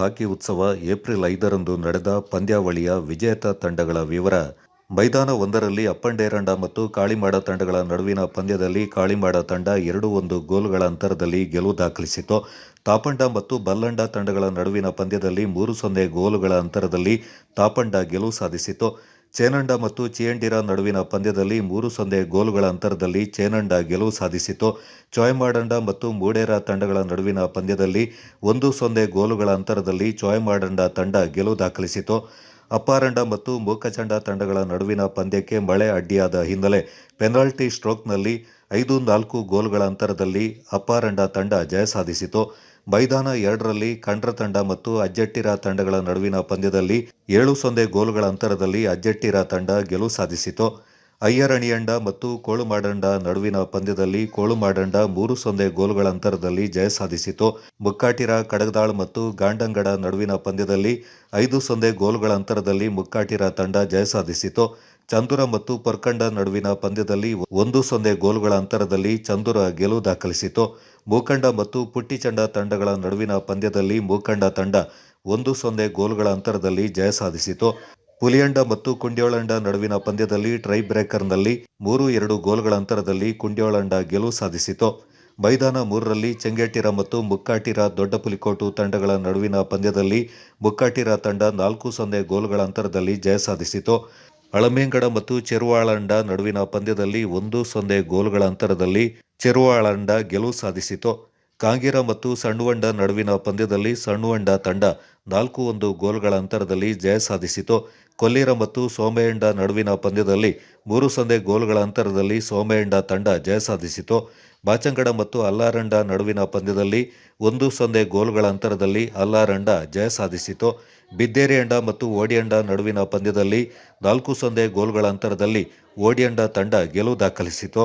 ಹಾಕಿ ಉತ್ಸವ ಏಪ್ರಿಲ್ ಐದರಂದು ನಡೆದ ಪಂದ್ಯಾವಳಿಯ ವಿಜೇತ ತಂಡಗಳ ವಿವರ. ಮೈದಾನ ಒಂದರಲ್ಲಿ ಅಪ್ಪಂಡೇರಂಡ ಮತ್ತು ಕಾಳಿಮಾಡ ತಂಡಗಳ ನಡುವಿನ ಪಂದ್ಯದಲ್ಲಿ ಕಾಳಿಮಾಡ ತಂಡ ಎರಡು ಒಂದು ಗೋಲುಗಳ ಅಂತರದಲ್ಲಿ ಗೆಲುವು ದಾಖಲಿಸಿತು ತಾಪಂಡ ಮತ್ತು ಬಲ್ಲಂಡ ತಂಡಗಳ ನಡುವಿನ ಪಂದ್ಯದಲ್ಲಿ ಮೂರು ಸೊನ್ನೆ ಗೋಲುಗಳ ಅಂತರದಲ್ಲಿ ತಾಪಂಡ ಗೆಲುವು ಸಾಧಿಸಿತು ಚೇನಂಡ ಮತ್ತು ಚಿಯಂಡಿರ ನಡುವಿನ ಪಂದ್ಯದಲ್ಲಿ ಮೂರು ಸೊನ್ನೆ ಗೋಲುಗಳ ಅಂತರದಲ್ಲಿ ಚೇನಂಡ ಗೆಲುವು ಸಾಧಿಸಿತು ಚೋಯಮಾಡಂಡ ಮತ್ತು ಮೂಡೇರ ತಂಡಗಳ ನಡುವಿನ ಪಂದ್ಯದಲ್ಲಿ ಒಂದು ಸೊನ್ನೆ ಗೋಲುಗಳ ಅಂತರದಲ್ಲಿ ಚೋಯಮಾಡಂಡ ತಂಡ ಗೆಲುವು ದಾಖಲಿಸಿತು ಅಪ್ಪಾರಂಡ ಮತ್ತು ಮೂಕಚಂಡ ತಂಡಗಳ ನಡುವಿನ ಪಂದ್ಯಕ್ಕೆ ಮಳೆ ಅಡ್ಡಿಯಾದ ಹಿನ್ನೆಲೆ ಪೆನಾಲ್ಟಿ ಸ್ಟ್ರೋಕ್ನಲ್ಲಿ ಐದು ನಾಲ್ಕು ಗೋಲ್ಗಳ ಅಂತರದಲ್ಲಿ ಅಪ್ಪಾರಂಡ ತಂಡ ಜಯ ಸಾಧಿಸಿತು. ಮೈದಾನ ಎರಡರಲ್ಲಿ ಕಂಡ್ರ ತಂಡ ಮತ್ತು ಅಜ್ಜಟ್ಟಿರ ತಂಡಗಳ ನಡುವಿನ ಪಂದ್ಯದಲ್ಲಿ ಏಳು ಸೊನ್ನೆ ಗೋಲುಗಳ ಅಂತರದಲ್ಲಿ ಅಜ್ಜಟ್ಟಿರ ತಂಡ ಗೆಲುವು ಸಾಧಿಸಿತು. ಅಯ್ಯರಣಿಯಂಡ ಮತ್ತು ಕೋಳುಮಾಡಂಡ ನಡುವಿನ ಪಂದ್ಯದಲ್ಲಿ ಕೋಳುಮಾಡಂಡ ಮೂರು ಸೊನ್ನೆ ಗೋಲುಗಳ ಅಂತರದಲ್ಲಿ ಜಯ ಸಾಧಿಸಿತು. ಮುಕ್ಕಾಟಿರ, ಕಡಗದಾಳ್ ಮತ್ತು ಗಾಂಡಂಗಡ ನಡುವಿನ ಪಂದ್ಯದಲ್ಲಿ ಐದು ಸೊನ್ನೆ ಗೋಲುಗಳ ಅಂತರದಲ್ಲಿ ಮುಕ್ಕಾಟಿರ ತಂಡ ಜಯ ಸಾಧಿಸಿತು. ಚಂದುರ ಮತ್ತು ಪರ್ಕಂಡ ನಡುವಿನ ಪಂದ್ಯದಲ್ಲಿ ಒಂದು ಸೊನ್ನೆ ಗೋಲುಗಳ ಅಂತರದಲ್ಲಿ ಚಂದುರ ಗೆಲುವು ದಾಖಲಿಸಿತು. ಮೂಕಂಡ ಮತ್ತು ಪುಟ್ಟಿಚಂಡ ತಂಡಗಳ ನಡುವಿನ ಪಂದ್ಯದಲ್ಲಿ ಮೂಕಂಡ ತಂಡ ಒಂದು ಸೊನ್ನೆ ಗೋಲುಗಳ ಅಂತರದಲ್ಲಿ ಜಯ ಸಾಧಿಸಿತು. ಪುಲಿಯಂಡ ಮತ್ತು ಕುಂಡ್ಯೋಳಂಡ ನಡುವಿನ ಪಂದ್ಯದಲ್ಲಿ ಟ್ರೈ ಬ್ರೇಕರ್ನಲ್ಲಿ ಮೂರು ಎರಡು ಗೋಲುಗಳ ಅಂತರದಲ್ಲಿ ಕುಂಡ್ಯೋಳಂಡ ಗೆಲುವು ಸಾಧಿಸಿತು. ಮೈದಾನ ಮೂರರಲ್ಲಿ ಚೆಂಗೆಟ್ಟಿರ ಮತ್ತು ಮುಕ್ಕಾಟಿರ ದೊಡ್ಡಪುಲಿಕೋಟು ತಂಡಗಳ ನಡುವಿನ ಪಂದ್ಯದಲ್ಲಿ ಮುಕ್ಕಾಟಿರ ತಂಡ ನಾಲ್ಕು ಸೊನ್ನೆ ಗೋಲ್ಗಳ ಅಂತರದಲ್ಲಿ ಜಯ ಸಾಧಿಸಿತು. ಅಳಮೇಂಗಡ ಮತ್ತು ಚೆರುವಾಳಂಡ ನಡುವಿನ ಪಂದ್ಯದಲ್ಲಿ ಒಂದು ಸೊನ್ನೆ ಗೋಲುಗಳ ಅಂತರದಲ್ಲಿ ಚೆರುವಾಳಂಡ ಗೆಲುವು ಸಾಧಿಸಿತು. ಕಾಂಗಿರ ಮತ್ತು ಸಣ್ಣುವಂಡ ನಡುವಿನ ಪಂದ್ಯದಲ್ಲಿ ಸಣ್ಣುವಂಡ ತಂಡ ನಾಲ್ಕು ಒಂದು ಗೋಲ್ಗಳ ಅಂತರದಲ್ಲಿ ಜಯ ಸಾಧಿಸಿತು. ಕೊಲ್ಲಿರ ಮತ್ತು ಸೋಮೆಯಂಡ ನಡುವಿನ ಪಂದ್ಯದಲ್ಲಿ ಮೂರು ಸೊನ್ನೆ ಗೋಲ್ಗಳ ಅಂತರದಲ್ಲಿ ಸೋಮೆಯಂಡ ತಂಡ ಜಯ ಸಾಧಿಸಿತು. ಬಾಚಂಗಡ ಮತ್ತು ಅಲ್ಲಾರಂಡ ನಡುವಿನ ಪಂದ್ಯದಲ್ಲಿ ಒಂದು ಸೊನ್ನೆ ಗೋಲ್ಗಳ ಅಂತರದಲ್ಲಿ ಅಲ್ಲಾರಂಡ ಜಯ ಸಾಧಿಸಿತು. ಬಿದ್ದೇರಿಯಂಡ ಮತ್ತು ಓಡಿಯಂಡ ನಡುವಿನ ಪಂದ್ಯದಲ್ಲಿ ನಾಲ್ಕು ಸೊನ್ನೆ ಗೋಲುಗಳ ಅಂತರದಲ್ಲಿ ಓಡಿಯಂಡ ತಂಡ ಗೆಲುವು ದಾಖಲಿಸಿತು.